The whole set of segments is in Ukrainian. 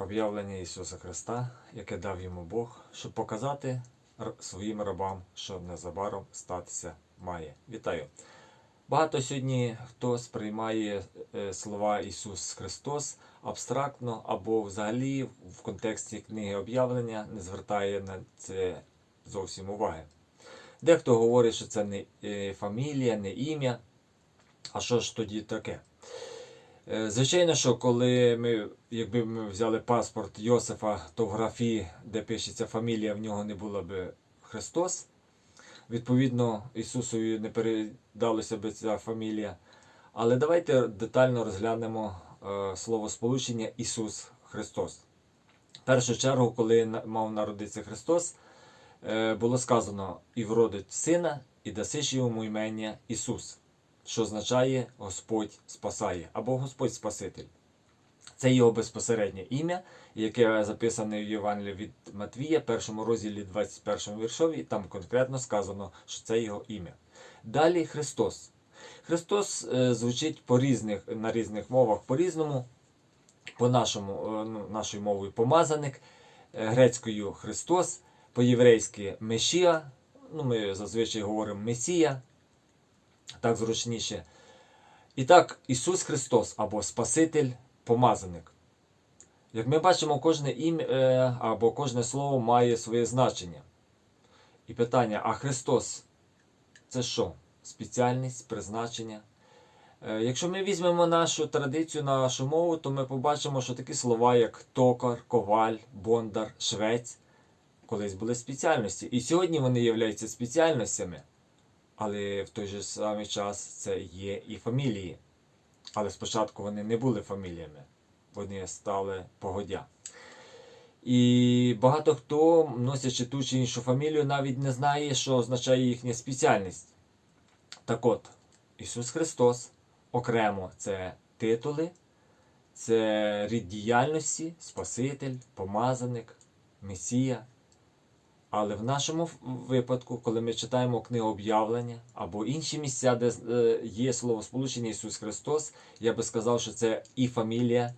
об'явлення Ісуса Христа, яке дав йому Бог, щоб показати своїм рабам, що незабаром статися має. Вітаю! Багато сьогодні хто сприймає е, слова Ісус Христос абстрактно або взагалі в контексті книги об'явлення не звертає на це зовсім уваги. Дехто говорить, що це не е, фамілія, не ім'я. А що ж тоді таке? Е, Звичайно, що коли ми, якби ми взяли паспорт Йосифа, то в графі, де пишеться фамілія, в нього не було би Христос. Відповідно, Ісусові не передалося би ця фамілія. Але давайте детально розглянемо е, словосполучення Ісус Христос. В першу чергу, коли мав народитися Христос, е, було сказано: і вродить сина, і дасиш йому імення Ісус, що означає Господь спасає або Господь Спаситель. Це його безпосереднє ім'я, яке записане в Євангелії від Матвія, першому розділі 21 віршові, там конкретно сказано, що це його ім'я. Далі Христос. Христос е, звучить по різних, на різних мовах по-різному. По нашому, е, ну, нашою мовою помазаник, е, грецькою Христос, по-єврейськи Мешія, ну, ми зазвичай говоримо Месія, так зручніше. І так, Ісус Христос або Спаситель, помазаник. Як ми бачимо, кожне ім'я е, або кожне слово має своє значення. І питання: а Христос це що? Спеціальність, призначення? Е, Якщо ми візьмемо нашу традицію, нашу мову, то ми побачимо, що такі слова, як токар, коваль, бондар, швець, колись були спеціальності. І сьогодні вони являються спеціальностями, але в той же самий час це є і фамілії. Але спочатку вони не були фаміліями, вони стали погодя. І багато хто, носячи ту чи іншу фамілію, навіть не знає, що означає їхня спеціальність. Так от, Ісус Христос окремо це титули, це рід діяльності, Спаситель, помазаник, Месія. Але в нашому випадку, коли ми читаємо книгу об'явлення або інші місця, де е, є слово сполучення Ісус Христос, я би сказав, що це і фамілія,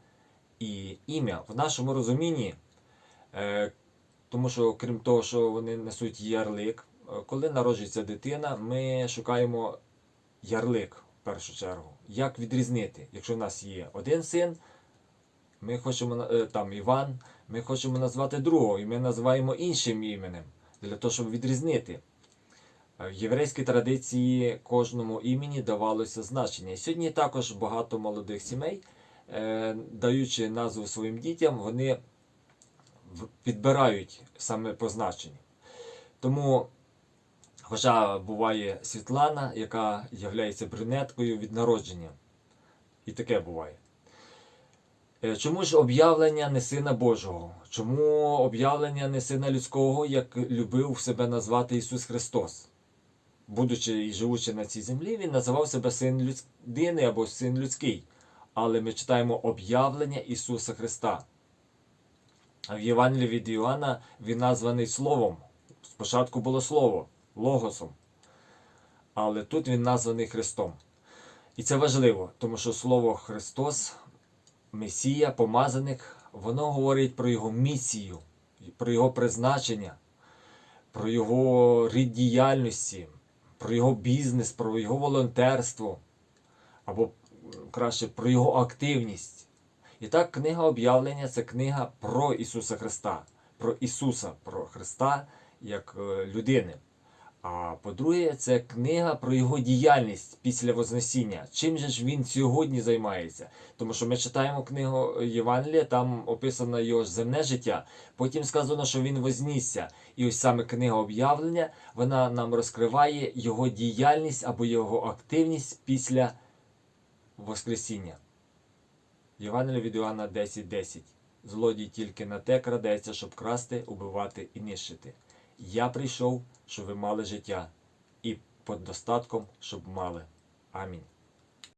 і ім'я. В нашому розумінні, е, тому що крім того, що вони несуть ярлик, е, коли народжується дитина, ми шукаємо ярлик в першу чергу. Як відрізнити? Якщо в нас є один син, ми хочемо там Іван, ми хочемо назвати другого, і ми називаємо іншим іменем для того, щоб відрізнити. Е, В єврейській традиції кожному імені давалося значення. І сьогодні також багато молодих сімей, е, даючи назву своїм дітям, вони підбирають саме по значенню. Тому, хоча буває Світлана, яка є брюнеткою від народження. І таке буває. Е, Чому ж об'явлення не сина Божого? Чому об'явлення не сина людського, як любив себе назвати Ісус Христос? Будучи і живучи на цій землі, він називав себе син людини або син людський. Але ми читаємо об'явлення Ісуса Христа. А в Євангелії від Іоанна він названий Словом. Спочатку було Слово, Логосом. Але тут він названий Христом. І це важливо, тому що Слово Христос Месія, помазаник, воно говорить про його місію, про його призначення, про його рід діяльності, про його бізнес, про його волонтерство, або краще про його активність. І так, книга об'явлення це книга про Ісуса Христа, про Ісуса, про Христа як е, людини. А по-друге, це книга про його діяльність після Вознесіння. Чим же ж він сьогодні займається? Тому що ми читаємо книгу Євангелія, там описано його земне життя. Потім сказано, що він вознісся. І ось саме книга об'явлення вона нам розкриває його діяльність або його активність після Воскресіння. Євангелія від Іоанна 10.10. Злодій тільки на те крадеться, щоб красти, убивати і нищити. Я прийшов, щоб ви мали життя, і под достатком, щоб мали. Амінь.